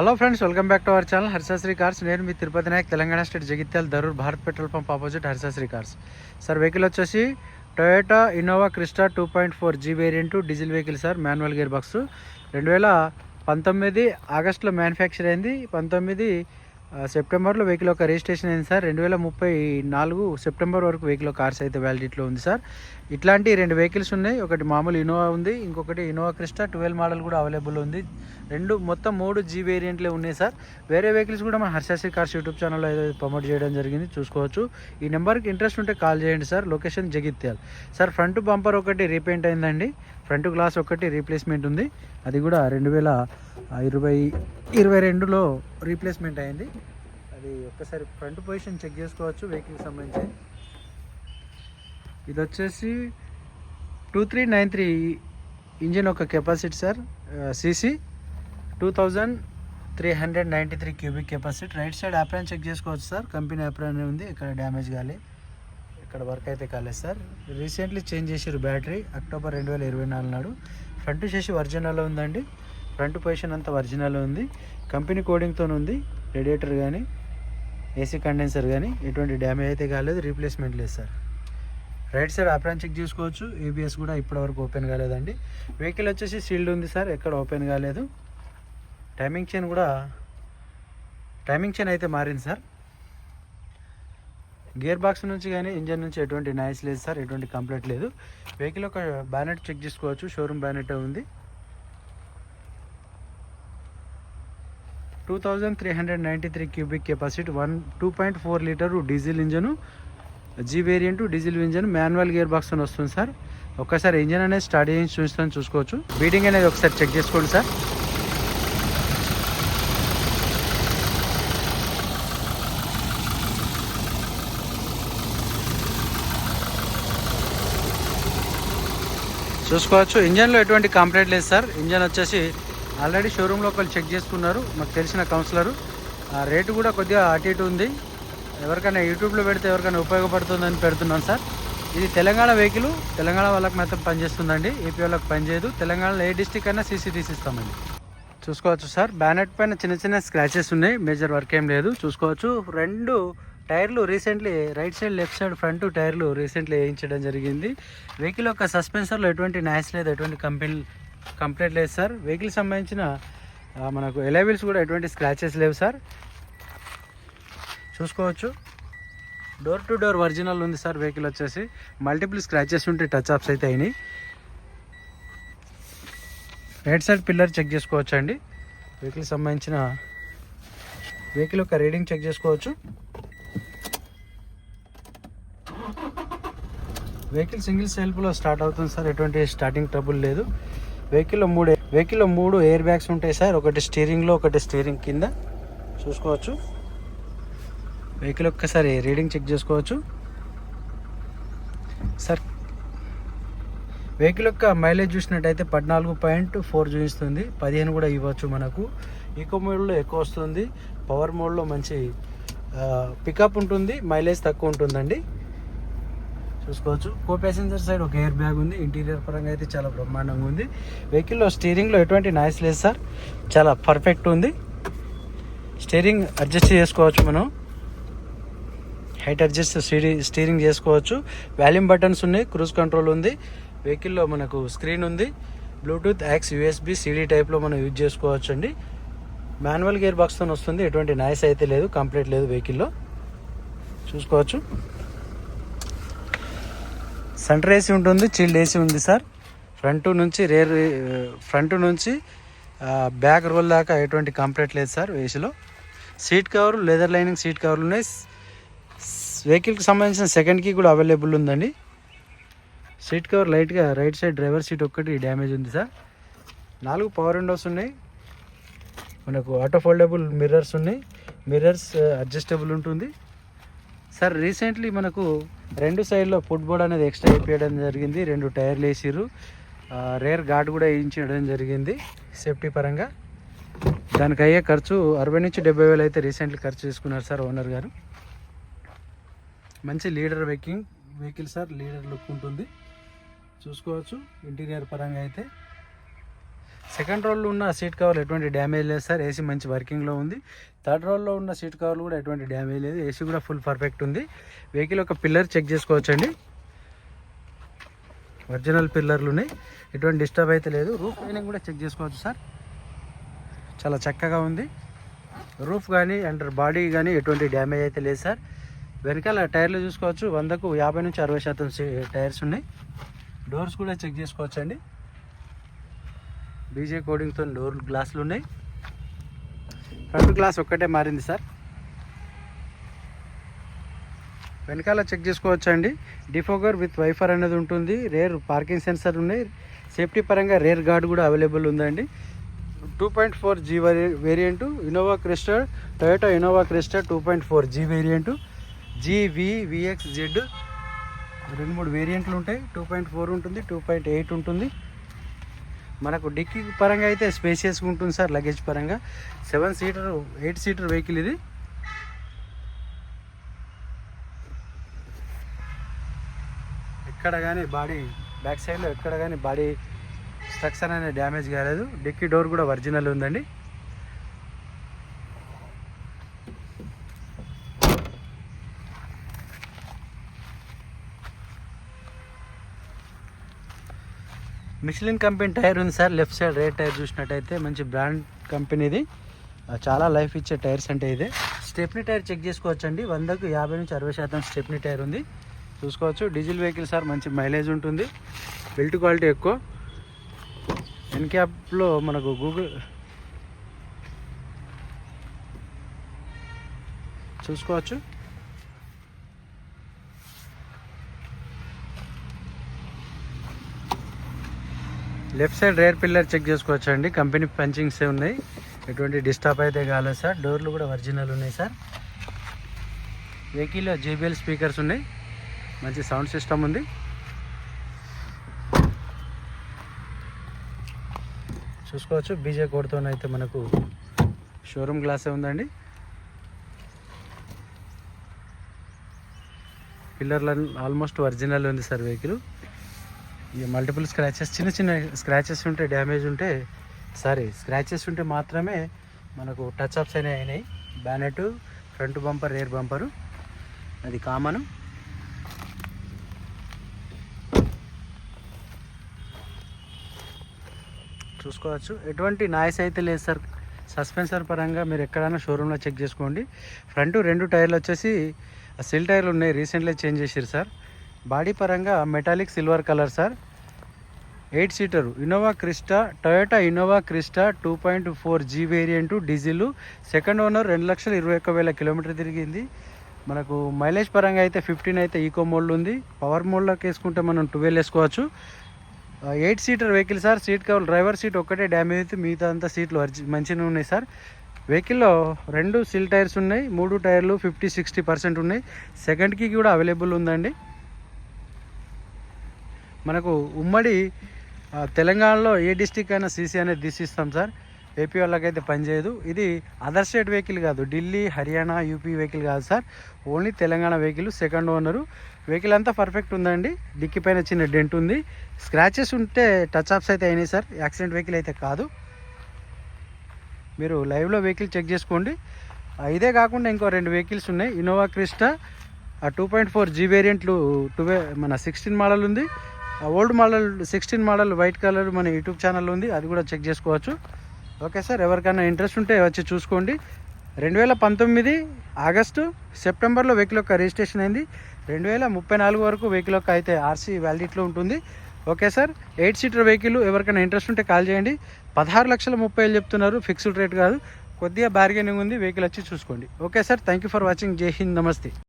Hello friends welcome back to our channel Harshasri cars నేను మీ Tirupati Nayak Telangana state Jagtial Dharur Bharat petrol pump opposite Harshasri cars sir vehicle వచ్చేసి Toyota Innova Crysta two point four G variant diesel vehicle sir manual gear box రెండు వేల పంతొమ్మిది ఆగస్టులో manufacture అయింది. పంతొమ్మిది సెప్టెంబర్లో vehicle ఒక రిజిస్ట్రేషన్ అయింది సార్. రెండు వేల ముప్పై నాలుగు సెప్టెంబర్ వరకు వెహికల్ కార్స్ అయితే వ్యాలిడిటీలో ఉంది సార్. ఇట్లాంటి రెండు వెహికల్స్ ఉన్నాయి. ఒకటి మామూలు ఇన్నోవా ఉంది ఇంకొకటి ఇన్నోవా క్రిస్టా ట్వెల్వ్ మోడల్ కూడా అవైలబుల్ ఉంది. రెండు మొత్తం మూడు జీ వేరియంట్లే ఉన్నాయి సార్. వేరే వెహికల్స్ కూడా మన హర్షాశ్రీ కార్స్ యూట్యూబ్ ఛానల్లో అయితే ప్రమోట్ చేయడం జరిగింది చూసుకోవచ్చు. ఈ నెంబర్కి ఇంట్రెస్ట్ ఉంటే కాల్ చేయండి sir. Location Jagtial. Sir front bumper ఒకటి రీపెయింట్ అయిందండి. ఫ్రంట్ గ్లాస్ ఒకటి రీప్లేస్మెంట్ ఉంది. అది కూడా రెండు వేల ఇరవై ఇరవై రెండులో రీప్లేస్మెంట్ అయింది. అది ఒక్కసారి ఫ్రంట్ పొజిషన్ చెక్ చేసుకోవచ్చు వెహికల్కి సంబంధించి. ఇది వచ్చేసి two three nine three engine ఒక capacity sir CC. Two thousand three hundred ninety three cubic capacity. Right side apron check చేసుకోవచ్చు సార్. కంపెనీ అప్రాన్ ఉంది. ఇక్కడ డ్యామేజ్ కాలే ఇక్కడ వర్క్ అయితే కాలేదు సార్ రీసెంట్లీ చేంజ్ చేసారు బ్యాటరీ అక్టోబర్ రెండు వేల ఇరవై నాలుగు నాడు. ఫ్రంట్ చేసి ఒరిజినల్ ఉందండి. ఫ్రంట్ పొజిషన్ అంతా ఒరిజినల్ ఉంది. కంపెనీ కోడింగ్తో ఉంది. రేడియేటర్ కానీ ఏసీ కండెన్సర్ కానీ ఎటువంటి డ్యామేజ్ అయితే కాలేదు రీప్లేస్మెంట్ లేదు sir right side apron check చూసుకోవచ్చు. ఏబిఎస్ కూడా ఇప్పటివరకు ఓపెన్ కాలేదండి. వెహికల్ వచ్చేసి సీల్డ్ ఉంది సార్ ఎక్కడ ఓపెన్ కాలేదు. టైమింగ్ చైన్ కూడా టైమింగ్ చైన్ అయితే మారింది సార్ గేర్ బాక్స్ నుంచి కానీ ఇంజన్ నుంచి ఎటువంటి నాయిస్ లేదు సార్ ఎటువంటి కంప్లైంట్ లేదు. వెహికల్ ఒక బ్యానెట్ చెక్ చేసుకోవచ్చు షోరూమ్ బ్యానెట్ ఉంది. Two thousand three hundred ninety three cubic capacity one two point four litre diesel engine G variant diesel engine manual gear box అని వస్తుంది సార్. ఒక్కసారి ఇంజన్ అనేది స్టార్ట్ చేసి చూస్తాను చూసుకోవచ్చు. బీటింగ్ అనేది ఒకసారి చెక్ చేసుకోండి సార్. చూసుకోవచ్చు. ఇంజన్లో ఎటువంటి కంప్లైంట్ లేదు సార్ ఇంజన్ వచ్చేసి ఆల్రెడీ షోరూంలో ఒకళ్ళు చెక్ చేసుకున్నారు. మాకు తెలిసిన కౌన్సిలరు ఆ రేటు కూడా కొద్దిగా అటు ఇటు ఉంది. ఎవరికైనా యూట్యూబ్లో పెడితే ఎవరికైనా ఉపయోగపడుతుందని పెడుతున్నాను సార్ ఇది తెలంగాణ వెహికల్ తెలంగాణ వాళ్ళకి మాత్రం పనిచేస్తుందండి. ఏపీ వాళ్ళకి పనిచేయదు. తెలంగాణలో ఏ డిస్టిక్ అయినా సీసీ తీసిస్తామండి చూసుకోవచ్చు సార్ బ్యానెట్ పైన చిన్న చిన్న స్క్రాచెస్ ఉన్నాయి. మేజర్ వర్క్ ఏం లేదు. చూసుకోవచ్చు. రెండు టైర్లు recently right side left side front టైర్లు రీసెంట్లీ వేయించడం జరిగింది. వెహికల్ యొక్క సస్పెన్సర్లో ఎటువంటి నాయిస్ లేదు ఎటువంటి కంపెనీ కంప్లైంట్ లేదు సార్. వెహికల్ సంబంధించిన మనకు ఎలైవిల్స్ కూడా ఎటువంటి స్క్రాచెస్ లేవు సార్. చూసుకోవచ్చు. డోర్ టు డోర్ ఒరిజినల్ ఉంది సార్ వెహికల్ వచ్చేసి. మల్టిపుల్ స్క్రాచెస్ ఉంటే టచ్ అప్స్ అయితే అయినాయి. రైట్ సైడ్ పిల్లర్ చెక్ చేసుకోవచ్చు అండి వెహికల్ సంబంధించిన వెహికల్ యొక్క రీడింగ్ చెక్ చేసుకోవచ్చు. వెహికల్ సింగిల్ సెల్ఫ్లో స్టార్ట్ అవుతుంది సార్. ఎటువంటి స్టార్టింగ్ ట్రబుల్ లేదు. వెహికల్లో మూడు వెహికల్లో మూడు ఎయిర్ బ్యాగ్స్ ఉంటాయి సార్. ఒకటి స్టీరింగ్లో ఒకటి స్టీరింగ్ కింద. చూసుకోవచ్చు. వెహికల్ ఒక్కసారి రీడింగ్ చెక్ చేసుకోవచ్చు. సార్ వెహికల్ యొక్క మైలేజ్ చూసినట్టయితే పద్నాలుగు పాయింట్ ఫోర్ చూపిస్తుంది. పదిహేను కూడా ఇవ్వచ్చు మనకు. ఈకో మోడ్లో ఎక్కువ వస్తుంది. పవర్ మోడ్లో మంచి పికప్ ఉంటుంది. మైలేజ్ తక్కువ ఉంటుందండి. చూసుకోవచ్చు. కో ప్యాసింజర్ సైడ్ ఒక ఎయిర్ బ్యాగ్ ఉంది. ఇంటీరియర్ పరంగా అయితే చాలా బ్రహ్మాండంగా ఉంది. వెహికల్లో స్టీరింగ్లో ఎటువంటి నాయిస్ లేదు సార్ చాలా పర్ఫెక్ట్ ఉంది. స్టీరింగ్ అడ్జస్ట్ చేసుకోవచ్చు మనం. హైట్ అడ్జస్ట్ స్టీరి స్టీరింగ్ చేసుకోవచ్చు. వాల్యూమ్ బటన్స్ ఉన్నాయి. క్రూజ్ కంట్రోల్ ఉంది. వెహికల్లో మనకు స్క్రీన్ ఉంది. బ్లూటూత్ యాక్స్ యూఎస్బి సిడీ టైప్లో మనం యూజ్ చేసుకోవచ్చు అండి మాన్యువల్ గేర్ బాక్స్తో వస్తుంది. ఎటువంటి నాయిస్ అయితే లేదు. కంప్లీట్ లేదు వెహికల్లో చూసుకోవచ్చు. సెంటర్ ఏసీ ఉంటుంది చిల్డ్ ఏసీ ఉంది సార్. ఫ్రంట్ నుంచి రేర్ ఫ్రంట్ నుంచి బ్యాక్ రోల్ దాకా ఎటువంటి కంప్లైంట్ లేదు సార్ ఏసీలో. Seat cover leather lining seat కవర్లు ఉన్నాయి. వెహికల్కి సంబంధించిన సెకండ్ కీ కూడా అవైలబుల్ ఉందండి. సీట్ కవర్ లైట్గా రైట్ సైడ్ డ్రైవర్ సీట్ ఒక్కటి డ్యామేజ్ ఉంది సార్. నాలుగు పవర్ విండోస్ ఉన్నాయి. మనకు ఆటో ఫోల్డబుల్ మిర్రర్స్ ఉన్నాయి. మిర్రర్స్ అడ్జస్టబుల్ ఉంటుంది. సార్ రీసెంట్లీ మనకు రెండు సైడ్లో ఫుట్బాల్ అనేది ఎక్స్ట్రా అయిపోయడం జరిగింది. రెండు టైర్లు వేసిరు రేర్ గార్డ్ కూడా వేయించడం జరిగింది సేఫ్టీ పరంగా. దానికి అయ్యే ఖర్చు అరవై నుంచి డెబ్బై వేలు అయితే రీసెంట్లీ ఖర్చు చేసుకున్నారు సార్ ఓనర్ గారు. మంచి లీడర్ వెహికింగ్ వెహికల్ సార్ లీడర్ లుక్ ఉంటుంది. చూసుకోవచ్చు ఇంటీరియర్ పరంగా అయితే. సెకండ్ రోల్లో ఉన్న సీట్ కవర్ ఎటువంటి డ్యామేజ్ లేదు సార్. ఏసీ మంచి వర్కింగ్లో ఉంది. థర్డ్ రోల్లో ఉన్న సీట్ కవర్లు కూడా ఎటువంటి డ్యామేజ్ లేదు. ఏసీ కూడా ఫుల్ పర్ఫెక్ట్ ఉంది. వెహికల్ ఒక పిల్లర్ చెక్ చేసుకోవచ్చండి. ఒరిజినల్ పిల్లర్లు ఉన్నాయి. ఎటువంటి డిస్టర్బ్ అయితే లేదు. రూఫ్ లైనింగ్ కూడా చెక్ చేసుకోవచ్చు సార్. చాలా చక్కగా ఉంది. రూఫ్ కానీ అండ్ బాడీ కానీ ఎటువంటి డ్యామేజ్ అయితే లేదు సార్. వెనకాల టైర్లు చూసుకోవచ్చు. వందకు యాభై నుంచి అరవై శాతం టైర్స్ ఉన్నాయి. డోర్స్ కూడా చెక్ చేసుకోవచ్చు అండి బీజే కోడింగ్తో డోర్ గ్లాసులు ఉన్నాయి ఫ్రంట్ గ్లాస్ ఒక్కటే మారింది సార్. వెనకాల చెక్ చేసుకోవచ్చండి. డిఫోగర్ విత్ వైఫర్ అనేది ఉంటుంది. రేర్ పార్కింగ్ సెన్సర్ ఉన్నాయి. సేఫ్టీ పరంగా రేర్ గార్డ్ కూడా అవైలబుల్ ఉందండి. Two point four G variant Innova Crysta Toyota Innova Crysta two point four G variant G V VX Z రెండు మూడు వేరియంట్లు ఉంటాయి. టూ పాయింట్ ఫోర్ ఉంటుంది టూ పాయింట్ ఎయిట్ ఉంటుంది. మనకు డిక్కీ పరంగా అయితే స్పేసియస్గా ఉంటుంది సార్ లగేజ్ పరంగా. Seven seater eight seater vehicle ఇది. ఎక్కడ కానీ బాడీ బ్యాక్ సైడ్లో ఎక్కడ కానీ బాడీ స్ట్రక్చర్ అనేది డ్యామేజ్ కాలేదు. డిక్కీ డోర్ కూడా ఒరిజినల్ ఉందండి. మిషలిన్ కంపెనీ టైర్ ఉంది sir left side rear tyre చూసినట్టయితే మంచి బ్రాండ్ కంపెనీది. చాలా లైఫ్ ఇచ్చే టైర్స్ అంటే ఇదే. స్టెప్నీ టైర్ చెక్ చేసుకోవచ్చు అండి వందకు యాభై నుంచి అరవై శాతం స్టెప్నీ టైర్ ఉంది. చూసుకోవచ్చు. డీజిల్ వెహికల్ సార్ మంచి మైలేజ్ ఉంటుంది. బిల్ట్ క్వాలిటీ ఎక్కువ. ఎన్క్యాప్లో మనకు గూగుల్ చూసుకోవచ్చు. Left side rear pillar check చేసుకోవచ్చు అండి కంపెనీ పంచింగ్స్ ఉన్నాయి. ఎటువంటి డిస్టర్బ్ అయితే కాలేదు సార్. డోర్లు కూడా ఒరిజినల్ ఉన్నాయి సార్. వెహికల్లో జేబిఎల్ స్పీకర్స్ ఉన్నాయి. మంచి సౌండ్ సిస్టమ్ ఉంది. చూసుకోవచ్చు. బీజే కోడ్తోనైతే మనకు షోరూమ్ గ్లాసే ఉందండి. పిల్లర్లు ఆల్మోస్ట్ ఒరిజినల్ ఉంది సార్ వెహికల్. ఈ మల్టిపుల్ స్క్రాచెస్ చిన్న చిన్న స్క్రాచెస్ ఉంటే డ్యామేజ్ ఉంటే సారీ స్క్రాచెస్ ఉంటే మాత్రమే మనకు టచ్ అప్స్ అనేవి అయినాయి. Bonnet front bumper rear bumper అది కామన్ చూసుకోవచ్చు. ఎటువంటి నాయిస్ అయితే లేదు సార్ సస్పెన్సర్ పరంగా మీరు ఎక్కడైనా షోరూంలో చెక్ చేసుకోండి. ఫ్రంట్ రెండు టైర్లు వచ్చేసి సిల్ టైర్లు ఉన్నాయి. రీసెంట్లీ చేంజ్ చేసారు సార్ బాడీ పరంగా metallic silver colour sir. Eight seater Innova Crysta Toyota Innova Crysta two point four G variant diesel. Second owner రెండు లక్షల ఇరవై ఒక్క వేల కిలోమీటర్ తిరిగింది. మనకు మైలేజ్ పరంగా అయితే ఫిఫ్టీన్ అయితే ఈకో మోడ్ ఉంది. పవర్ మోడ్లోకి వేసుకుంటే మనం ట్వెల్వ్ వేసుకోవచ్చు. Eight seater vehicle sir. Seat cover driver seat ఒక్కటే డ్యామేజ్ అయితే మిగతా అంతా సీట్లు మంచిగా ఉన్నాయి సార్. వెహికల్లో రెండు సిల్ టైర్స్ ఉన్నాయి మూడు టైర్లు ఫిఫ్టీ సిక్స్టీ పర్సెంట్ ఉన్నాయి. సెకండ్కి కూడా అవైలబుల్ ఉందండి. మనకు ఉమ్మడి తెలంగాణలో ఏ డిస్టిక్ అయినా సీసీ అనేది తీసిస్తాం సార్. ఏపీ వాళ్ళకైతే పనిచేయదు ఇది అదర్ స్టేట్ వెహికల్ కాదు. ఢిల్లీ హర్యానా యూపీ వెహికల్ కాదు sir. Only Telangana vehicle second owner. Vehicle అంతా పర్ఫెక్ట్ ఉందండి. డిక్కి పైన చిన్న డెంట్ ఉంది. స్క్రాచెస్ ఉంటే టచ్ అప్స్ అయితే అయినాయి సార్. యాక్సిడెంట్ వెహికల్ అయితే కాదు. మీరు లైవ్లో వెహికల్ చెక్ చేసుకోండి. ఇదే కాకుండా ఇంకో రెండు వెహికల్స్ ఉన్నాయి. ఇన్నోవా క్రిస్టా ఆ టూ పాయింట్ ఫోర్ జీ వేరియంట్లు టువే మన సిక్స్టీన్ మోడల్ ఉంది. Old model sixteen model white colour మన యూట్యూబ్ ఛానల్ ఉంది అది కూడా చెక్ చేసుకోవచ్చు. ఓకే సార్ ఎవరికైనా ఇంట్రెస్ట్ ఉంటే వచ్చి చూసుకోండి. రెండు వేల పంతొమ్మిది ఆగస్టు సెప్టెంబర్లో వెహికల్ యొక్క రిజిస్ట్రేషన్ అయింది. రెండు వేల ముప్పై నాలుగు వరకు వెహికల్ యొక్క అయితే ఆర్సీ వ్యాలిడిటీలో ఉంటుంది. Okay sir eight seater vehicle ఎవరికైనా ఇంట్రెస్ట్ ఉంటే కాల్ చేయండి. పదహారు లక్షల ముప్పై వేలు చెప్తున్నారు ఫిక్స్డ్ రేట్ కాదు. కొద్దిగా బార్గెనింగ్ ఉంది వెహికల్ వచ్చి చూసుకోండి. Okay sir thank you for watching. జై హింద్ నమస్తే.